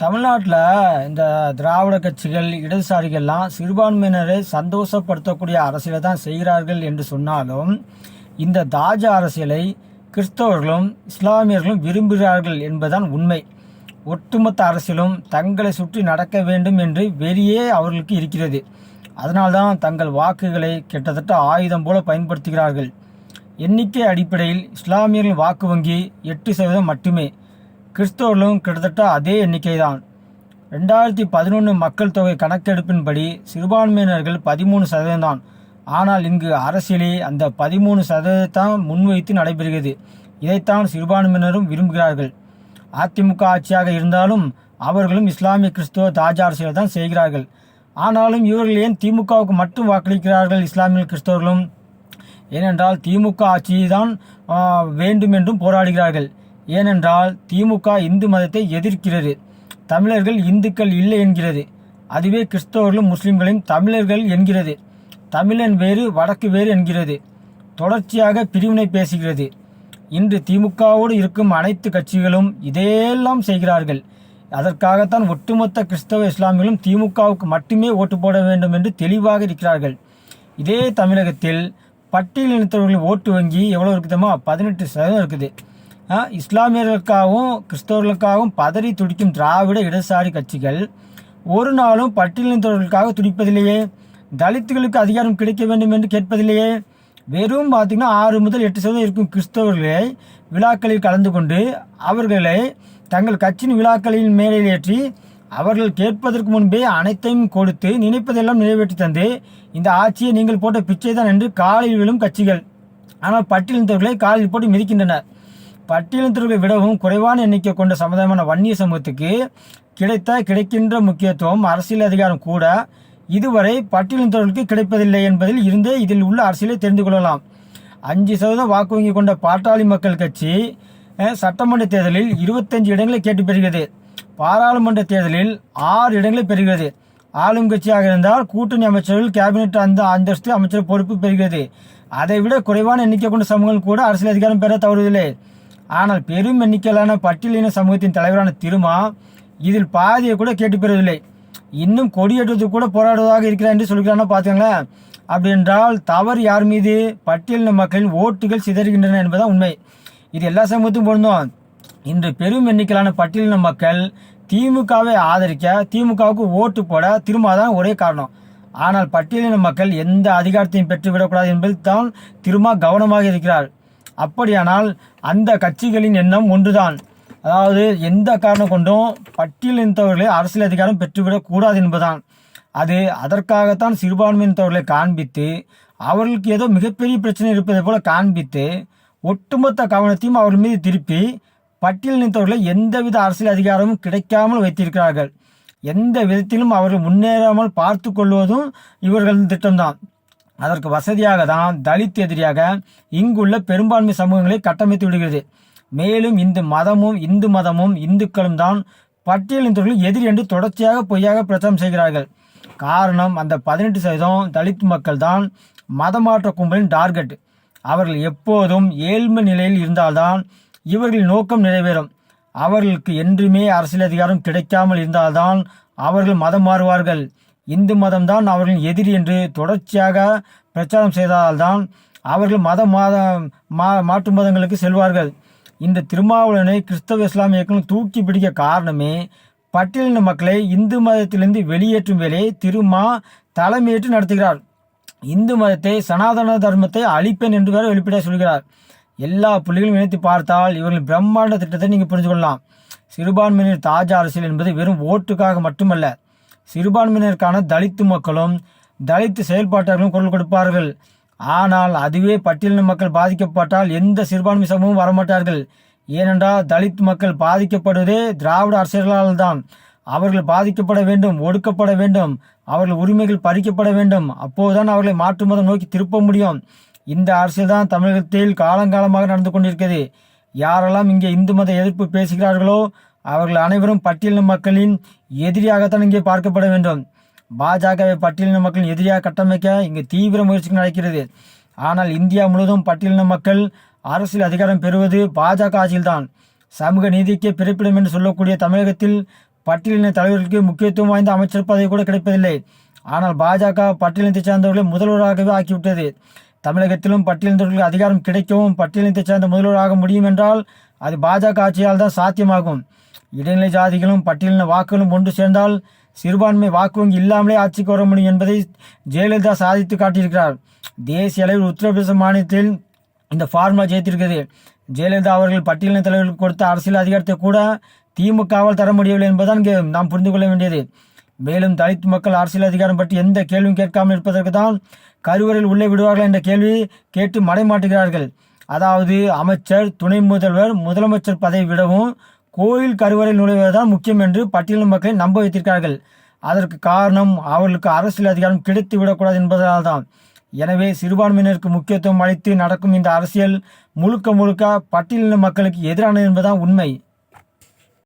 தமிழ்நாட்டில் இந்த திராவிட கட்சிகள் இடதுசாரிகள்லாம் சிறுபான்மையினரை சந்தோஷப்படுத்தக்கூடிய அரசியலை தான் செய்கிறார்கள் என்று சொன்னாலும் இந்த தாஜ அரசியலை கிறிஸ்தவர்களும் இஸ்லாமியர்களும் விரும்புகிறார்கள் என்பதுதான் உண்மை. ஒட்டுமொத்த அரசியலும் தங்களை சுற்றி நடக்க வேண்டும் என்று வெறியே அவர்களுக்கு இருக்கிறது. அதனால்தான் தங்கள் வாக்குகளை கிட்டத்தட்ட ஆயுதம் போல பயன்படுத்துகிறார்கள். எண்ணிக்கை அடிப்படையில் இஸ்லாமியர்களின் வாக்கு வங்கி எட்டு சதவீதம் மட்டுமே. கிறிஸ்தவர்களும் கிட்டத்தட்ட அதே எண்ணிக்கை தான் ரெண்டாயிரத்தி பதினொன்று மக்கள் தொகை கணக்கெடுப்பின்படி சிறுபான்மையினர்கள் பதிமூணு சதவீதம் தான் ஆனால் இங்கு அரசியலே அந்த பதிமூணு சதவீதத்தான் முன்வைத்து நடைபெறுகிறது. இதைத்தான் சிறுபான்மையினரும் விரும்புகிறார்கள். அதிமுக ஆட்சியாக இருந்தாலும் அவர்களும் இஸ்லாமிய கிறிஸ்துவ தாஜா அரசியலை தான் செய்கிறார்கள். ஆனாலும் இவர்கள் ஏன் திமுகவுக்கு மட்டும் வாக்களிக்கிறார்கள் இஸ்லாமிய கிறிஸ்தவர்களும்? ஏனென்றால் திமுக ஆட்சியை தான் வேண்டும் என்றும் போராடுகிறார்கள். ஏனென்றால் திமுக இந்து மதத்தை எதிர்க்கிறது. தமிழர்கள் இந்துக்கள் இல்லை என்கிறது. அதுவே கிறிஸ்தவர்களும் முஸ்லிம்களையும் தமிழர்கள் என்கிறது. தமிழன் வேறு வடக்கு வேறு என்கிறது. தொடர்ச்சியாக பிரிவினை பேசுகிறது. இன்று திமுகவோடு இருக்கும் அனைத்து கட்சிகளும் இதையெல்லாம் செய்கிறார்கள். அதற்காகத்தான் ஒட்டுமொத்த கிறிஸ்தவ இஸ்லாமியர்களும் திமுகவுக்கு மட்டுமே ஓட்டு போட வேண்டும் என்று தெளிவாக இருக்கிறார்கள். இதே தமிழகத்தில் பட்டியலினத்தவர்களின் ஓட்டு வங்கி எவ்வளோ இருக்குதுமா பதினெட்டு சதவீதம் இருக்குது. இஸ்லாமியர்களுக்காகவும் கிறிஸ்தவர்களுக்காகவும் பதறி துடிக்கும் திராவிட இடதுசாரி கட்சிகள் ஒரு நாளும் பட்டியலினத்தவர்களுக்காக துடிப்பதில்லையே. தலித்துகளுக்கு அதிகாரம் கிடைக்க வேண்டும் என்று கேட்பதில்லையே. வெறும் பார்த்தீங்கன்னா ஆறு முதல் எட்டு சதவீதம் இருக்கும் கிறிஸ்தவர்களை விழாக்களில் கலந்து கொண்டு அவர்களை தங்கள் கட்சியின் விழாக்களில் மேலேற்றி அவர்கள் கேட்பதற்கு முன்பே அனைத்தையும் கொடுத்து நினைப்பதெல்லாம் நிறைவேற்றி தந்து இந்த ஆட்சியை நீங்கள் போட்ட பிச்சை தான் என்று காலில் விழும் கட்சிகள். ஆனால் பட்டியலினத்தவர்களை காலில் போட்டு மிதிக்கின்றனர். பட்டியலினத்தவர்களை விடவும் குறைவான எண்ணிக்கை கொண்ட சமுதாயமான வன்னிய சமூகத்துக்கு கிடைத்த கிடைக்கின்ற முக்கியத்துவம் அரசியல் அதிகாரம் கூட இதுவரை பட்டியலினத்தவர்களுக்கு கிடைப்பதில்லை என்பதில் இருந்தே இதில் உள்ள அரசியலை தெரிந்து கொள்ளலாம். அஞ்சு சதவீதம் வாக்கு வங்கி கொண்ட பாட்டாளி மக்கள் கட்சி சட்டமன்ற தேர்தலில் இருபத்தஞ்சு இடங்களை கேட்டு பெறுகிறது. பாராளுமன்ற தேர்தலில் ஆறு இடங்களை பெறுகிறது. ஆளும் கட்சியாக இருந்தால் கூட்டணி அமைச்சர்கள் கேபினெட் அந்த அந்தஸ்து அமைச்சர் பொறுப்பு பெறுகிறது. அதை விட குறைவான எண்ணிக்கை கொண்ட சமூகங்கள் கூட அரசியல் அதிகாரம் பெற தவறுவதில்லை ஆனால் பெரும் எண்ணிக்கையிலான பட்டியலின சமூகத்தின் தலைவரான திருமா இதில் பாதியை கூட கேட்டு பெறவில்லை. இன்னும் கொடியேற்றத்துக்கு கூட போராடுவதாக இருக்கிறார் என்று சொல்கிறான்னா பார்த்துங்களேன் அப்படி என்றால் தவறு யார் மீது? பட்டியலின மக்களின் ஓட்டுகள் சிதறுகின்றன என்பதுதான் உண்மை. இது எல்லா சமூகத்துக்கும் பொருந்தும். இன்று பெரும் எண்ணிக்கையிலான பட்டியலின மக்கள் திமுகவை ஆதரிக்க திமுகவுக்கு ஓட்டு போட திரும்பாதான் ஒரே காரணம். ஆனால் பட்டியலின மக்கள் எந்த அதிகாரத்தையும் பெற்றுவிடக்கூடாது என்பதில் தான் திருமா கவனமாக இருக்கிறார். அப்படியானால் அந்த கட்சிகளின் எண்ணம் ஒன்றுதான். அதாவது எந்த காரணம் கொண்டும் பட்டியலினத்தவர்களை அரசியல் அதிகாரம் பெற்றுவிடக்கூடாது என்பதுதான். அது அதற்காகத்தான் சிறுபான்மையினத்தவர்களை காண்பித்து அவர்களுக்கு ஏதோ மிகப்பெரிய பிரச்சனை இருப்பதை போல காண்பித்து ஒட்டுமொத்த கவனத்தையும் அவர்கள் மீது திருப்பி பட்டியலினத்தவர்களை எந்தவித அரசியல் அதிகாரமும் கிடைக்காமல் வைத்திருக்கிறார்கள். எந்த விதத்திலும் அவர்கள் முன்னேறாமல் பார்த்து கொள்வதும் இவர்களின் திட்டம்தான். அதற்கு வசதியாக தான் தலித் எதிரியாக இங்குள்ள பெரும்பான்மை சமூகங்களை கட்டமைத்து விடுகிறது. மேலும் இந்த மதமும் இந்து மதமும் இந்துக்களும் தான் பட்டியலினத்தவர்கள் எதிரி என்று தொடர்ச்சியாக பொய்யாக பிரச்சாரம் செய்கிறார்கள். காரணம் அந்த பதினெட்டு சதவீதம் தலித் மக்கள் தான் மதமாற்ற கும்பலின் டார்கெட். அவர்கள் எப்போதும் ஏழ்மை நிலையில் இருந்தால்தான் இவர்களின் நோக்கம் நிறைவேறும். அவர்களுக்கு என்றுமே அரசியல் அதிகாரம் கிடைக்காமல் இருந்தால்தான் அவர்கள் மதம் மாறுவார்கள். இந்து மதம்தான் அவர்களின் எதிரி என்று தொடர்ச்சியாக பிரச்சாரம் செய்தால்தான் அவர்கள் மத மாத மா மாற்று மதங்களுக்கு செல்வார்கள். இந்த திருமாவளவனை கிறிஸ்தவ இஸ்லாமிய இயக்கம் தூக்கி பிடிக்க காரணமே பட்டியலின மக்களை இந்து மதத்திலிருந்து வெளியேற்றும் வேலையை திருமா தலைமையேற்று நடத்துகிறார். இந்து மதத்தை சனாதன தர்மத்தை அழிப்பேன் என்று வேறு வெளிப்படையாக சொல்கிறார். எல்லா புள்ளிகளும் இணைத்து பார்த்தால் இவர்களின் பிரம்மாண்ட திட்டத்தை நீங்கள் புரிந்து கொள்ளலாம் சிறுபான்மையினர் தாஜா அரசியல் என்பது வெறும் ஓட்டுக்காக மட்டுமல்ல சிறுபான்மையினருக்கான தலித்து மக்களும் தலித்து செயல்பாட்டாளர்களும் குரல் கொடுப்பார்கள். ஆனால் அதுவே பட்டியலின மக்கள் பாதிக்கப்பட்டால் எந்த சிறுபான்மை சமூகமும் வரமாட்டார்கள். ஏனென்றால் தலித் மக்கள் பாதிக்கப்படுவதே திராவிட அரசியலால் தான் அவர்கள் பாதிக்கப்பட வேண்டும் ஒடுக்கப்பட வேண்டும் அவர்கள் உரிமைகள் பறிக்கப்பட வேண்டும். அப்போதுதான் அவர்களை மாற்று மதம் நோக்கி திருப்ப முடியும். இந்த அரசியல் தான் தமிழகத்தில் காலங்காலமாக நடந்து கொண்டிருக்கிறது. யாரெல்லாம் இங்கே இந்து மத எதிர்ப்பு பேசுகிறார்களோ அவர்கள் அனைவரும் பட்டியலின மக்களின் எதிரியாகத்தான் இங்கே பார்க்கப்பட வேண்டும். பாஜகவை பட்டியலின மக்களின் எதிரியாக கட்டமைக்க இங்கு தீவிர முயற்சிகள் நடக்கிறது. ஆனால் இந்தியா முழுவதும் பட்டியலின மக்கள் அரசியல் அதிகாரம் பெறுவது பாஜக ஆட்சியில்தான். சமூக நீதிக்கே பிறப்பிடம் என்று சொல்லக்கூடிய தமிழகத்தில் பட்டியலின தலைவர்களுக்கு முக்கியத்துவம் வாய்ந்த அமைச்சர் பதவி கூட கிடைப்பதில்லை. ஆனால் பாஜக பட்டியலினத்தைச் சார்ந்தவர்களை முதல்வராகவே ஆக்கிவிட்டது. தமிழகத்திலும் பட்டியலினத்தவர்களுக்கு அதிகாரம் கிடைக்கவும் பட்டியலினத்தைச் சார்ந்த முதல்வராக முடியும் என்றால் அது பாஜக ஆட்சியால் தான் சாத்தியமாகும். இடைநிலை ஜாதிகளும் பட்டியலின வாக்குகளும் ஒன்று சேர்ந்தால் சிறுபான்மை வாக்கு வங்கி இல்லாமலே ஆட்சிக்கு வர முடியும் என்பதை ஜெயலலிதா சாதித்து காட்டியிருக்கிறார். தேசிய அளவில் உத்தரப்பிரதேச மாநிலத்தில் இந்த ஃபார்முலா ஜெயித்திருக்கிறது. ஜெயலலிதா அவர்கள் பட்டியலின தலைவர்களுக்கு கொடுத்த அரசியல் அதிகாரத்தை கூட திமுகவால் தர முடியவில்லை என்பதுதான் நாம் புரிந்து கொள்ள வேண்டியது. மேலும் தலித் மக்கள் அரசியல் அதிகாரம் பற்றி எந்த கேள்வியும் கேட்காமல் இருப்பதற்கு தான் கருவறையில் உள்ளே விடுவார்கள் என்ற கேள்வி கேட்டு மடைமாட்டுகிறார்கள். அதாவது அமைச்சர் துணை முதல்வர் முதலமைச்சர் பதவி விடவும் கோயில் கருவறையில் நுழைவதுதான் முக்கியம் என்று பட்டியலின மக்களை நம்ப வைத்திருக்கிறார்கள். அதற்கு காரணம் அவர்களுக்கு அரசியல் அதிகாரம் கிடைத்து விடக்கூடாது என்பதால் தான் எனவே சிறுபான்மையினருக்கு முக்கியத்துவம் அளித்து நடக்கும் இந்த அரசியல் முழுக்க முழுக்க பட்டியலின மக்களுக்கு எதிரானது என்பதுதான் உண்மை.